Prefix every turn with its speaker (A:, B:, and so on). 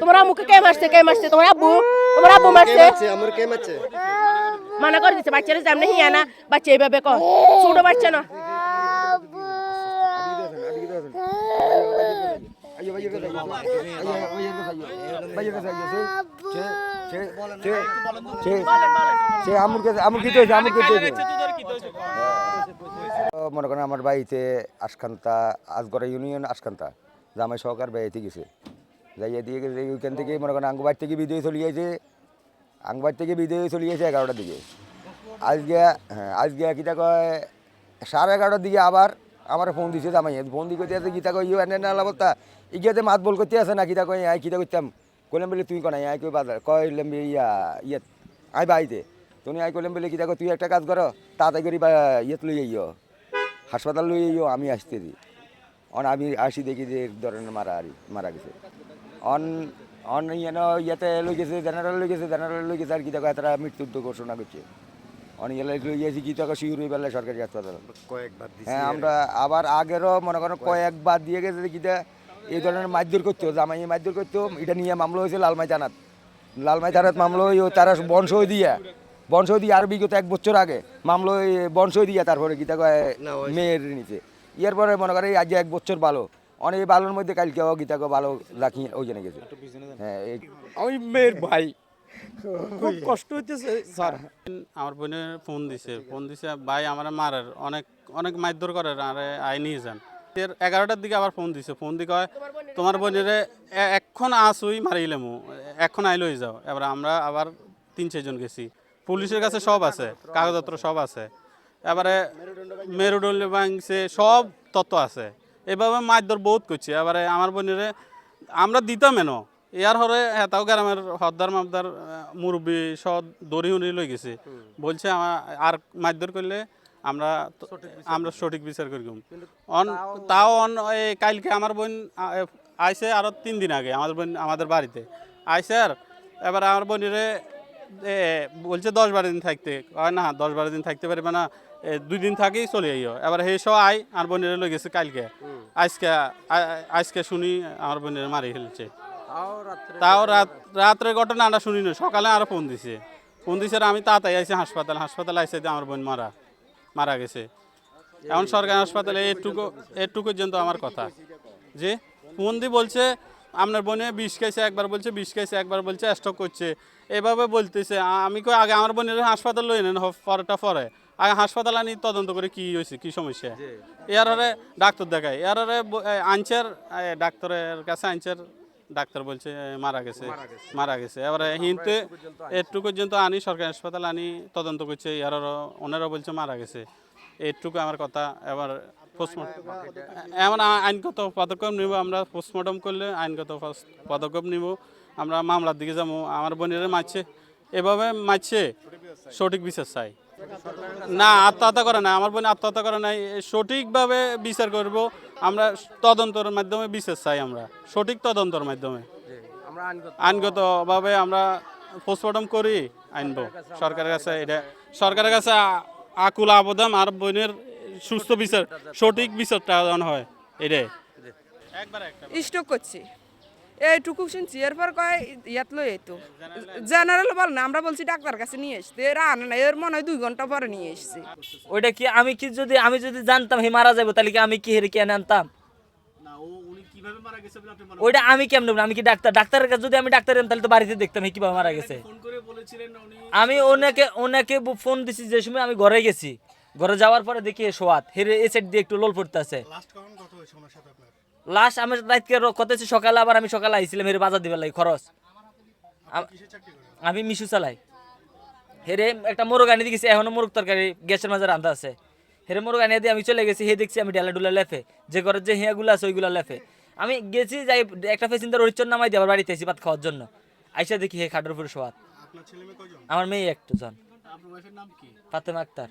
A: তোমার আম্মুকে কে মারছে কে মারছে? তোমার আব্বু? তোমার আব্বু মারছে?
B: আমার কে মারছে?
A: মানা করে দিচ্ছে বাচ্চারা সামনে হিয়া না। বাচ্চা এইভাবে কর ছোট বাচ্চা না।
C: সে আমুর কাছে আমুর কি হয়েছে আমুর কি হয়েছে। মনে করেন আমার বাড়িতে আশকান্তা আজগড়া ইউনিয়ন আশকান্তা জামাই সহকার বেড়াইতে গেছে। যাইয়া দিয়ে গেছে ওইখান থেকে মনে করেন আঙ্গবাড়ি থেকে বিদয় চলে গেছে আঙ্গবাড়ি থেকে বিদয় চলে গেছে এগারোটার দিকে। আজকে হ্যাঁ আজকে কিতা কয় সাড়ে এগারোটার দিকে আবার আমার ফোন দিছে জামাই ফোন করতে আছে, গীতা কই এনে না বলতা ইগিয়াতে মাত বল করতে আছে না কিতা কই আই কিতা করতাম কইলাম বলে, তুই কোনাই আই কই বাজার? কইলাম ইয়া ইয়ে আই বাড়িতে। তুমি আই কইলাম বলে কিতা কই, তুই একটা কাজ করো, তাড়াতাড়ি করি বা, ইয়েত লই আইও হাসপাতাল লই আইও আমি আসতে দি। অন, আমি আসি দেখি যে ধরনের মারা আরি মারা গেছে। অন অন, ইয়েন, ইয়েতে লই গেছে জেনারেল লই গেছে জেনারেল লই গেছে, আর কিতা কয় তারা মৃত্যুর ঘোষণা করছে। অন ইয়ে লই গেছি কিতা কয় শিউর বেলা সরকারি হাসপাতাল।
B: কয়েকবার
C: হ্যাঁ আমরা আবার আগেরও মনে করেন কয়েকবার দিয়ে গেছে যে কিটা এই ধরনের মারধর করতো জামাই মারধর করতো এটা নিয়ে মামলা হয়েছে লালমাই থানাত। লালমাই থানাত মামলা হয়ে তারা বংশ দিয়া বংশ দিয়ে আর বিগত এক বছর আগে মামলা বংশ দিয়া তারপরে কিতা কয় মেয়ের নিচে। ইয়ার পরে মনে করে এই আজ এক বছর ভালো অনেক ভালোর মধ্যে কালকেও গীতা কয় ভালো রাখি ওই জন্য গেছে হ্যাঁ এই
D: আমি মেয়ের ভাই। খুব কষ্ট হইতেছে। স্যার, আমার বোনের ফোন দিছে। ফোন দিছে, ভাই আমার মারের, অনেক অনেক মারধর করে, আরে আই নিয়ে যান। এর এগারোটার দিকে আবার ফোন দিছে। ফোন দিয়ে কয়, তোমার বোনের এখন আসুই এখন আই আইলই যাও। এবার আমরা আবার তিন চারজন গেছি। পুলিশের কাছে সব আছে, কাগজপত্র সব আছে। এবারে মেরুদণ্ড ভাঙছে, সব তত্ত্ব আছে। এভাবে মারধর বহুত করছে। এবারে আমার বোনের, আমরা দিতাম এনো। ইয়ার হরে হেতাও গ্রামের হদ্দার মাবদার মুরব্বী সব দড়ি উড়ি লই গেছে। বলছে আমা- আর মারধর করলে আমরা আমরা সঠিক বিচার করি অন তাও অন এই কালকে আমার বোন আ- এ, আইছে আরও তিন দিন আগে আমাদের বোন আমাদের বাড়িতে। আইছে আর এবার আমার বোনের বলছে দশ বারো দিন থাকতে। কয় না দশ বারো দিন থাকতে পারবে না দুই দিন থাকেই চলে আইও। এবার সেই সব আই আর বোনের লই গেছে কালকে। আজকে আজকে শুনি আমার বোনের মারি ফেলছে। তাও রাত রাত্রে ঘটনা আমরা শুনি না সকালে আরও ফোন দিছে। ফোন দিছে আমি তাড়াতাড়ি আইছি হাসপাতাল। হাসপাতাল আইসে যে আমার বোন মারা মারা গেছে। এখন সরকারি হাসপাতালে এটুকু এটুকু পর্যন্ত আমার কথা। যে ফোন দিয়ে বলছে আপনার বোনে বিষ খাইছে একবার বলছে বিষ খাইছে একবার বলছে স্টক করছে। এভাবে বলতেছে। আমি কই আগে আমার বোনের হাসপাতাল লই নেন পরেটা পরে। আগে হাসপাতাল আনি তদন্ত করে কি হয়েছে কি সমস্যা? এর ডাক্তার দেখায়। এর হরে আনচার ডাক্তারের কাছে আনচার ডাক্তার বলছে মারা গেছে। মারা গেছে। এবারে হিনতে একটু পর্যন্ত আনি। সরকারি হাসপাতাল আনি তদন্ত করছে এর ওনারা বলছে মারা গেছে। এইটুকু আমার কথা এবার পোস্টমর্টম এমন আইনগত পদক্ষেপ নিব আমরা পোস্টমর্টম করলে আইনগত পদক্ষেপ নিব আমরা মামলার দিকে যাব। আমার বোনের মারছে। এভাবে মারছে। সঠিক বিচার চাই। না, আত্মহত্যা করে না আমার বোন আত্মহত্যা করে নাই। সঠিকভাবে বিচার করব। আমরা তদন্তের মাধ্যমে বিচার চাই আমরা। সঠিক তদন্তের মাধ্যমে। আইনগতভাবে আমরা পোস্টমর্টম করি আনব সরকারের কাছে এটা, সরকারের কাছে আকুল আবেদন আর বোনের সুস্থ বিচার, সঠিক বিচারটা হয়। এটাই। একবার
E: স্টক করছি। এইটুকু শুনছি এরপর কয় ইয়াত লই এই জেনারেল বল না আমরা বলছি ডাক্তার কাছে নিয়ে এসছি এরা আনে না এর মনে হয় দুই ঘণ্টা পরে নিয়ে এসছি।
F: ওইটা কি আমি কি যদি আমি যদি জানতাম হে মারা যাব তাহলে কি আমি কি হেরে কেন আনতাম? ওইটা আমি কেমন আমি কি ডাক্তার? ডাক্তারের কাছে যদি আমি ডাক্তার আনতাম তাহলে তো বাড়িতে দেখতাম হে কীভাবে মারা গেছে। আমি ওনাকে ওনাকে ফোন দিছি যে সময় আমি ঘরে গেছি। ঘরে যাওয়ার পরে দেখি সোয়াত হেরে এ সাইড দিয়ে একটু লোল পড়তে আছে লাস্ট আমি রাতকে কত সকালে আবার আমি সকালে আইছিলাম হেরে বাজার দিবার লাগে খরচ। আমি মিশু চালাই। হেরে একটা মোরগ আনি দিয়েছি এখনও মোরগ তরকারি গ্যাসের মাঝে রান্ধা আছে। হেরে মোরগ আনিয়ে দিয়ে আমি চলে গেছি হে দেখছি আমি ডালা ডুলা লেফে। যে ঘরের যে হিয়াগুলো আছে ওইগুলো লেফে। আমি গেছি যাই একটা পেসেঞ্জার হরিচর নামাই দিয়ে আবার বাড়িতে এসেছি ভাত খাওয়ার জন্য। আইসা দেখি হে খাটের উপরে শোয়াত আমার মেয়ে একটু জন। ফাতেমা আক্তার।